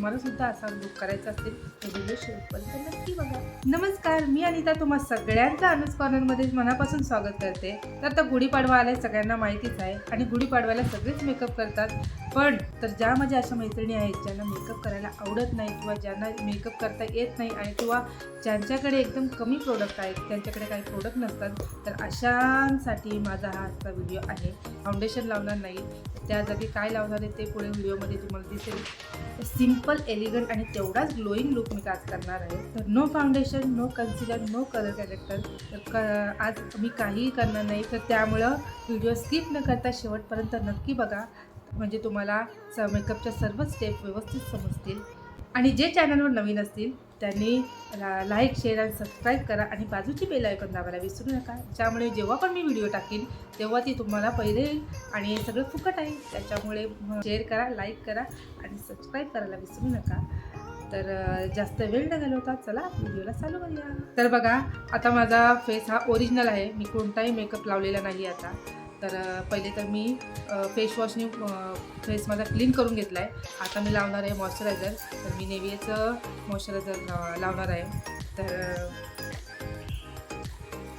तुम्हाला सुद्धा असा लुक करायचा असेल तर व्हिडिओ शेवटपर्यंत नक्की बघा. नमस्कार मी अनिता तुम्हा सगळ्यांचं अनुज कॉर्नरमध्ये मनापासून स्वागत करते. तर आता गुढीपाडवा आलाय सगळ्यांना माहितीच आहे. आणि गुढीपाडव्याला सगळेच मेकअप करतात. पण तर ज्या माझ्या अशा मैत्रिणी आहेत ज्यांना मेकअप करायला आवडत नाही किंवा ज्यांना मेकअप करता येत नाही आणि किंवा ज्यांच्याकडे एकदम कमी प्रोडक्ट आहेत त्यांच्याकडे काही प्रोडक्ट नसतात तर अशांसाठी माझा हा आजचा व्हिडिओ आहे. फाउंडेशन लावणार नाही. त्या जागी काय लावणार आहे ते पुढे व्हिडिओमध्ये तुम्हाला दिसेल. सिंपल एलिगंट आणि तेवढाच ग्लोईंग लुक मी आज करणार आहे. तर no foundation no concealer no colour character तर क आज मी काहीही करणार नाही. तर त्यामुळं व्हिडिओ स्किप न करता शेवटपर्यंत नक्की बघा. म्हणजे तुम्हाला स मेकअपच्या सर्व स्टेप व्यवस्थित समजतील. आणि जे चॅनलवर नवीन असतील त्यांनी ला लाईक शेअर आणि सबस्क्राईब करा आणि बाजूची बेल ऐकून दाबायला विसरू नका. ज्यामुळे जेव्हा पण मी व्हिडिओ टाकेन तेव्हा ती तुम्हाला पहिले येईल आणि हे सगळं फुकट आहे. त्याच्यामुळे शेअर करा लाईक करा आणि सबस्क्राईब करायला विसरू नका. तर जास्त वेळ न घालवता चला व्हिडिओला चालू करूया. तर बघा आता माझा फेस हा ओरिजिनल आहे. मी कोणताही मेकअप लावलेला नाही आता. तर पहिले तर मी फेस वॉशने फेस माझा क्लीन करून घेतला आहे आता मी लावणार आहे मॉइश्चरायझर तर मी नेव्हियाचं मॉइश्चरायझर लावणार आहे. तर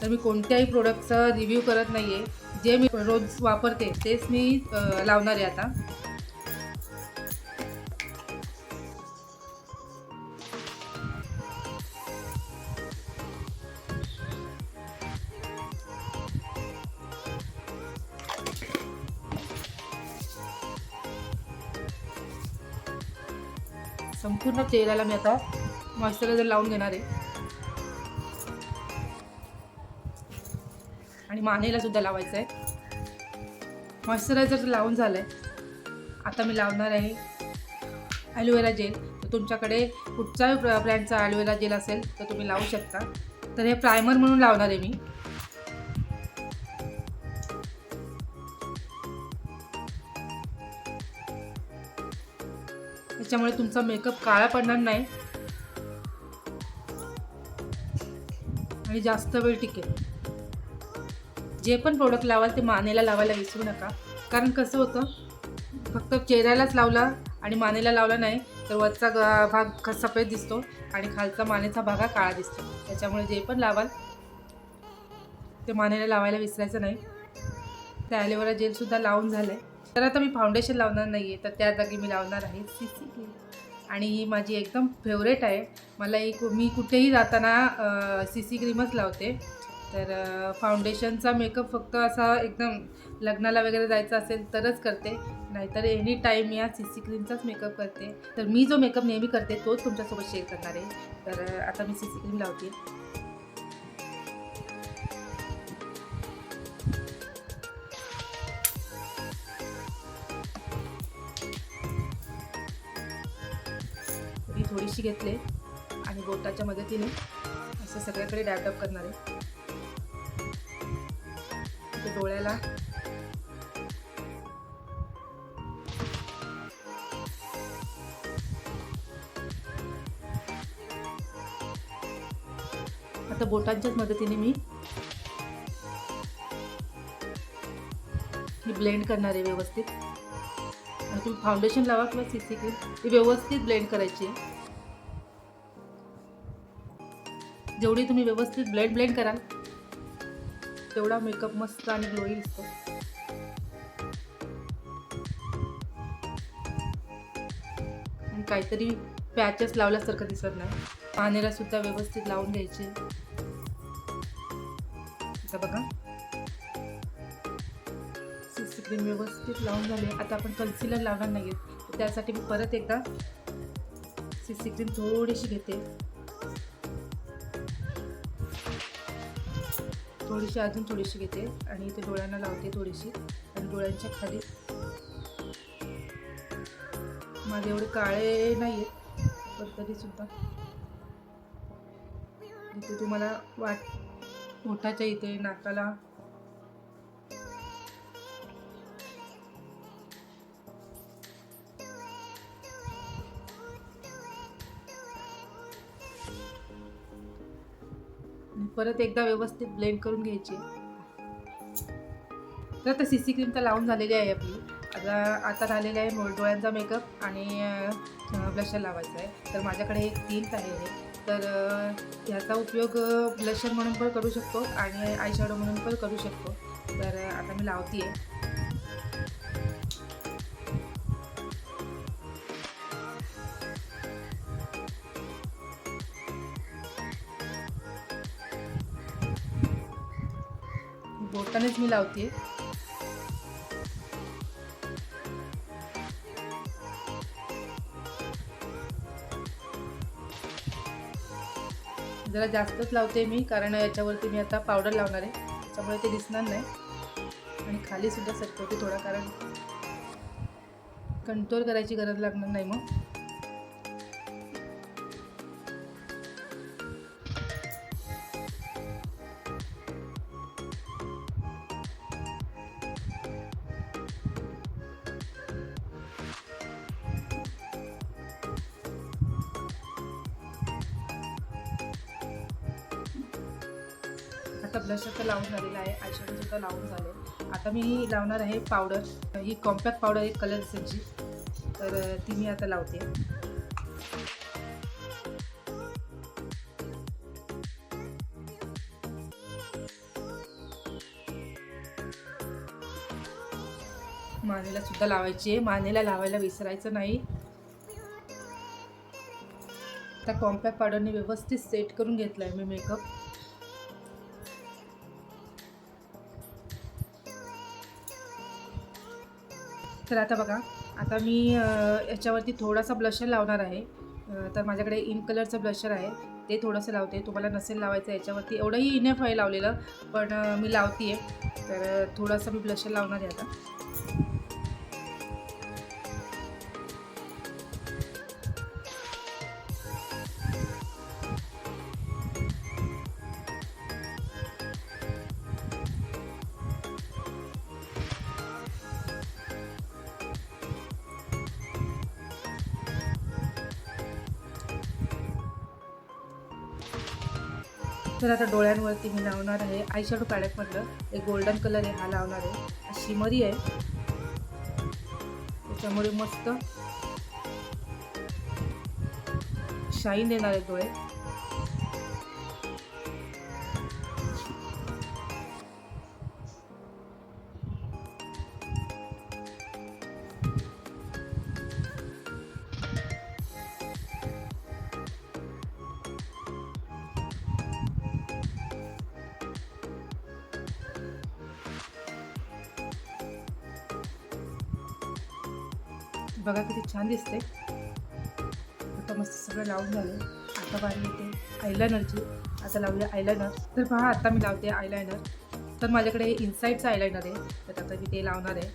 तर मी कोणत्याही प्रोडक्टचं रिव्ह्यू करत नाही आहे जे मी रोज वापरते तेच मी लावणार आहे आता. चेहऱ्याला मी आता मॉइश्चरायझर लावून घेणार आहे. आणि मानेला सुद्धा लावायचं आहे. मॉइश्चरायझर लावून झालं आहे आता मी लावणार आहे ॲलोवेरा जेल तर तुमच्याकडे कुठचाही ब्रँडचा ॲलोवेरा जेल असेल तर तुम्ही लावू शकता. तर हे प्रायमर म्हणून लावणार आहे मी. त्याच्यामुळे तुमचा मेकअप काळा पडणार नाही. आणि जास्त वेळ टिकेल. जे पण प्रोडक्ट लावाल ते मानेला लावायला विसरू नका. कारण कसं होतं फक्त चेहऱ्यालाच लावला आणि मानेला लावला नाही तर वरचा भाग सफेद दिसतो आणि खालचा मानेचा भाग हा काळा दिसतो. त्याच्यामुळे जे पण लावाल ते मानेला लावायला विसरायचं नाही. ते ॲलोवेरा जेलसुद्धा लावून झालं आहे तर आता मी फाउंडेशन लावणार नाही आहे तर त्या जागी मी लावणार आहे सी सी क्रीम आणि ही माझी एकदम फेवरेट आहे. मला एक मी कुठेही जाताना सी सी क्रीमच लावते. तर फाउंडेशनचा मेकअप फक्त असा एकदम लग्नाला वगैरे जायचं असेल तरच करते. नाहीतर एनी टाईम या सी सी क्रीमचाच मेकअप करते. तर मी जो मेकअप नेहमी करते तोच तुमच्यासोबत शेअर करणार आहे. तर आता मी सी सी क्रीम लावते. मी घेतले आणि बोटाच्या मदतीने असं सगळ्याकडे डॅपडॅप करणार आहे. ते डोळ्याला आता बोटांच्याच मदतीने मी ही ब्लेंड करणार आहे व्यवस्थित. आणि तुम्ही फाउंडेशन लावा किंवा सी सी क्रीम ती व्यवस्थित ब्लेंड करायची आहे. जेवढी तुम्ही व्यवस्थित ब्लेड ब्लेंड कराल तेवढा मेकअप मस्त आणि ग्लोई दिसतो. आणि काहीतरी पॅचेस लावल्यासारखं दिसत नाही. पाण्याला सुद्धा व्यवस्थित लावून घ्यायचे. आता बघा. सीसी क्रीम व्यवस्थित लावून झाले. आता आपण कन्सिलर लावणार नाही त्यासाठी मी परत एकदा सीसी क्रीम थोडीशी घेते. थोडीशी अजून थोडीशी घेते आणि ते डोळ्यांना लावते थोडीशी. आणि डोळ्यांच्या खाली माझे एवढे काळे नाही आहेत पण तरीसुद्धा इथे तुम्हाला वाट ओठाच्या इथे नाकाला परत एकदा व्यवस्थित ब्लेंड करून घ्यायची. तर आता सी सी क्रीम तर लावून झालेली आहे आपली. आता आता झालेली आहे मोल डोळ्यांचा मेकअप आणि ब्लशर लावायचा आहे. तर माझ्याकडे एक टिल्ट आहे हे तर ह्याचा उपयोग ब्लशर म्हणून पण करू शकतो आणि आयशॅडो म्हणून पण करू शकतो. तर आता मी लावते आहे लावते जरा जास्तच लावते मी कारण याच्यावरती मी आता पावडर लावणार आहे. त्याच्यामुळे ते दिसणार नाही. आणि खाली सुद्धा सटकवते थोडा कारण कंट्रोल करायची गरज लागणार नाही मग. आता ब्लशर तर लावून झालेला आहे आयशॅडो सुद्धा लावून झाले आता मी लावणार आहे पावडर ही कॉम्पॅक्ट पावडर आहे कलर एसेन्सची तर ती मी आता लावते. मानेला सुद्धा लावायची आहे. मानेला लावायला विसरायचं नाही. आता कॉम्पॅक्ट पावडरने व्यवस्थित सेट करून घेतला आहे मी मेकअप तर आता बघा आता मी याच्यावरती थोडासा ब्लशर लावणार आहे. तर माझ्याकडे इन कलरचं ब्लशर आहे. ते थोडंसं लावते. तुम्हाला नसेल लावायचं याच्यावरती. एवढंही इनफ आहे लावलेलं पण मी लावते आहे तर थोडासा मी ब्लशर लावणार आहे आता. तर आता डोळ्यांवरती मी लावणार आहे आय शॅडो पॅलेटमधलं एक गोल्डन कलर आहे हा लावणार आहे. शिमरी आहे. त्याच्यामुळे मस्त शाईन देणार आहे डोळे. बघा किती छान दिसते आता मस्त सगळं लावून झालं. आता बारी येते आयलायनरची आता लावूया आयलायनर तर पहा आता मी लावते आयलायनर तर माझ्याकडे इनसाईडचं आयलायनर आहे. तर आता मी ते लावणार आहे.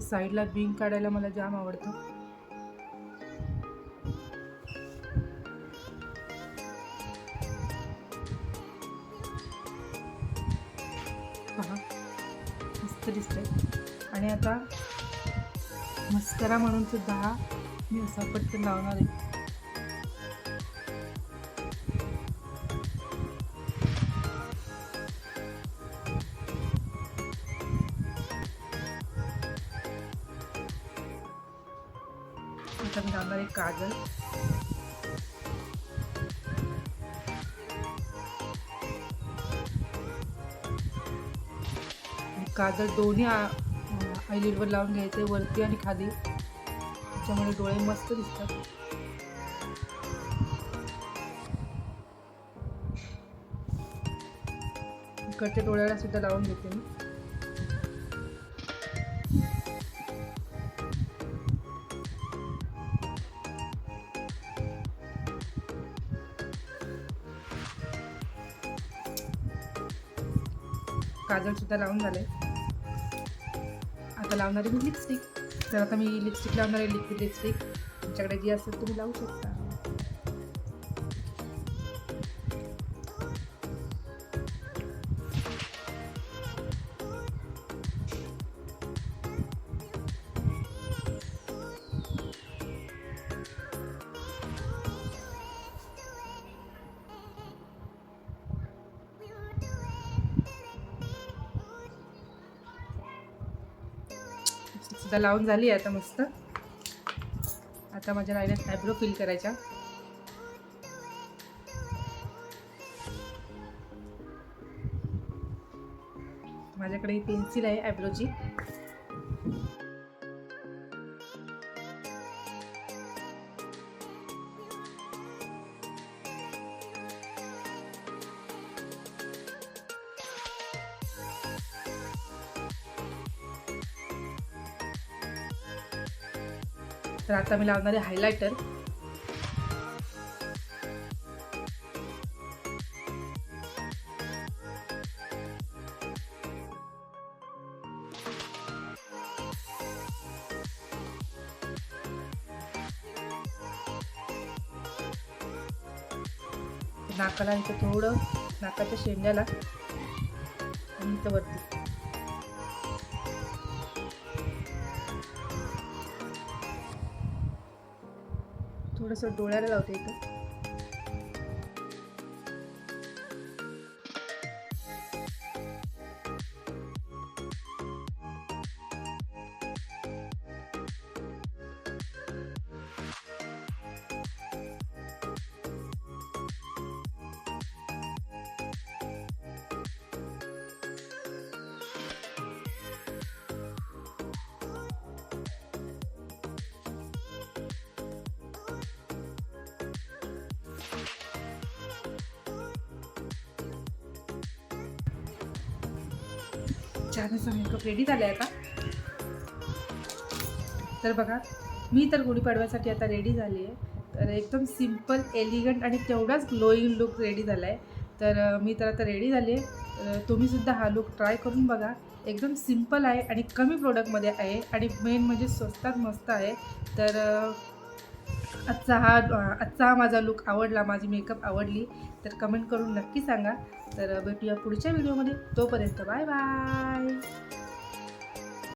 ते साईडला बिंग काढायला मला जाम आवडतं. पहा मस्त दिसतंय. आणि आता मस्करा म्हणून सुद्धा हा मी असा पटकन लावणार आहे. आता मी आहे काजल काजल काजळ दोन्ही आयलिडवर लावून घ्यायचे वरती आणि खाली. त्याच्यामुळे डोळे मस्त दिसतात. इकडच्या डोळ्याला सुद्धा लावून घेते मी. काजळ सुद्धा लावून झाले. आता लावणार आहे मी लिपस्टिक तर आता मी लिपस्टिक लावणार आहे लिक्विड लिपस्टिक तुमच्याकडे जी असेल तुम्ही लावू शकता. सुद्धा लावून झाली आहे आता मस्त. आता माझ्या राहिल्यात आयब्रो फिल करायच्या. माझ्याकडे ही पेन्सिल आहे आयब्रोची तर आता मी लावणार आहे हायलायटर नाकाला इथं थोडं नाकाच्या शेंड्याला आणि इथं वरती. थोडंसं डोळ्याला लावते इथं. छान मेकअप रेडी झाला आहे आता. तर बघा मी तर गुढीपाडव्यासाठी आता रेडी झाली आहे तर एकदम सिंपल एलिगंट आणि तेवढाच ग्लोईंग लुक रेडी झाला आहे तर मी तर आता रेडी झाली आहे तर तुम्हीसुद्धा हा लुक ट्राय करून बघा. एकदम सिंपल आहे आणि कमी प्रोडक्टमध्ये आहे आणि मेन म्हणजे स्वस्तात मस्त आहे. तर आजचा हा आजचा हा माझा लुक आवडला माझी मेकअप आवडली तर कमेंट करून नक्की सांगा. तर भेटूया पुढच्या व्हिडिओमध्ये तोपर्यंत बाय बाय